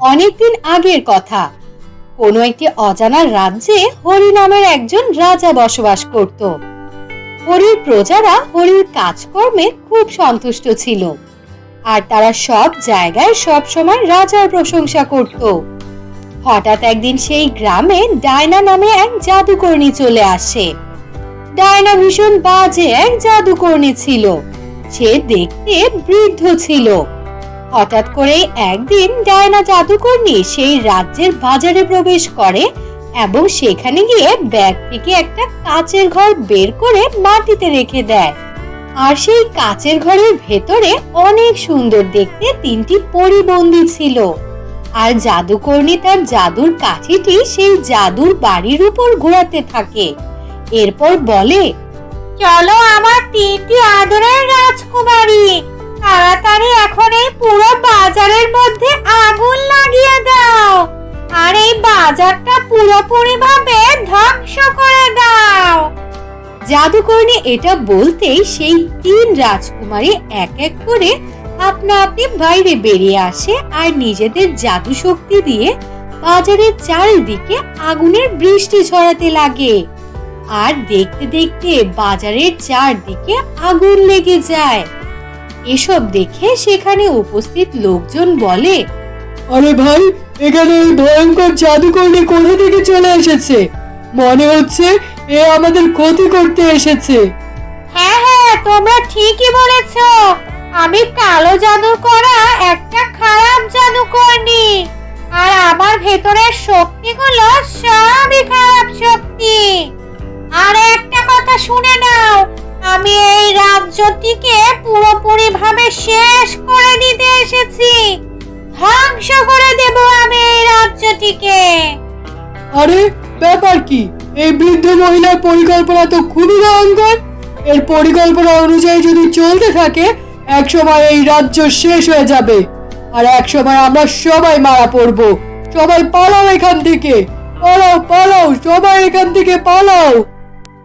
অনেকদিন আগের কথা। কোনো একটি অজানা রাজ্যে হরি নামের একজন রাজা বসবাস করত। হরির প্রজারা হরির কাজকর্মে খুব সন্তুষ্ট ছিল। আর তারা সব জায়গায় সব সময় রাজার প্রশংসা করত। হঠাৎ একদিন সেই গ্রামে ডায়না নামে এক জাদুকর্ণী চলে আসে। ডায়না ভীষণ বাজে এক জাদুকর্ণী ছিল। সে দেখতে বৃদ্ধ ছিল। হঠাৎ করে একদিন ডায়না জাদুকর্ণী সেই রাজ্যের বাজারে প্রবেশ করে এবং সেখানে গিয়ে ব্যাগ থেকে একটা কাচের ঘর বের করে মাটিতে রেখে দেয়। আর সেই কাচের ঘরের ভেতরে অনেক সুন্দর দেখতে তিনটি পরিবন্দী ছিল। আর জাদুকর্ণী তার জাদুর কাঠিটি সেই জাদুর বাড়ির উপর ঘোরাতে থাকে। এরপর বলে, চলো আমার তিনটি আদরের রাজকুমারী তাড়াতাড়ি এখন এই পুরো বাজারের মধ্যে আগুন লাগিয়ে দাও। আর এই বাজারটা পুরোপুরি ভাবে ধ্বংস করে দাও। জাদুকর্ণী এটা বলতেই সেই তিন রাজকুমারী এক এক করে আপনা আপনি বাইরে বেরিয়ে আসে আর নিজেদের জাদু শক্তি দিয়ে বাজারের চারিদিকে আগুনের বৃষ্টি ছড়াতে লাগে। আর দেখতে দেখতে বাজারের চারদিকে আগুন লেগে যায়। এসব দেখে সেখানে উপস্থিত লোকজন বলে আরে ভাই এখানে এই ভয়ঙ্কর জাদুকর্ণী কোথা থেকে চলে এসেছে? মনে হচ্ছে এ আমাদের ক্ষতি করতে এসেছে। হ্যাঁ হ্যাঁ তোমরা ঠিকই বলেছ। আমি কালো জাদু করা একটা খারাপ জাদু করিনি আর আমার ভেতরের শক্তিগুলো সবই খারাপ শক্তি। আর একটা কথা শুনে নাও আমি এই রাজ্যটিকে পুরোপুরি ভাবে শেষ করে দিতে এসেছি। ধ্বংস করে দেব আমি এই রাজ্যটিকে। আরে, ব্যাপার কি? এই বৃদ্ধ মহিলার পরিকল্পনা তো খুবই ভয়ঙ্কর। এর পরিকল্পনা অনুযায়ী যদি চলতে থাকে এক সময় এই রাজ্য শেষ হয়ে যাবে। আর এক সময় আমরা সবাই মারা পড়ব। সবাই পালাও এখান থেকে। পালাও পালাও, সবাই এখান থেকে পালাও।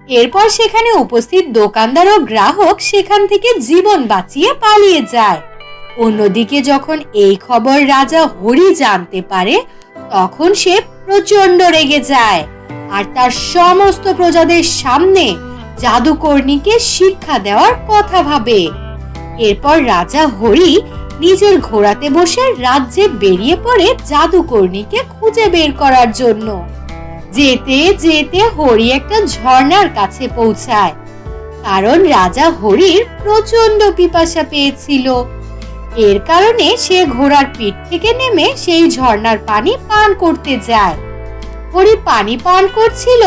এরপর সেখানে উপস্থিত দোকানদার ও গ্রাহক সেখান থেকে জীবন বাঁচিয়ে পালিয়ে যায়। অন্যদিকে যখন এই খবর রাজা হরি জানতে পারে, তখন সে প্রচণ্ড রেগে যায় আর তার সমস্ত প্রজাদের সামনে জাদুকর্ণীকে শিক্ষা দেওয়ার কথা ভাবে। এরপর রাজা হরি নিজের ঘোড়াতে বসে রাজ্যে বেরিয়ে পড়ে জাদুকর্ণীকে খুঁজে বের করার জন্য। যেতে যেতে হরি একটা ঝর্ণার কাছে পৌঁছায়। কারণ রাজা হরির প্রচণ্ড পিপাসা পেয়েছিল। এর কারণে সে ঘোড়ার পিঠ থেকে নেমে সেই ঝর্ণার পানি পান করতে যায়। হরি পানি পান করছিল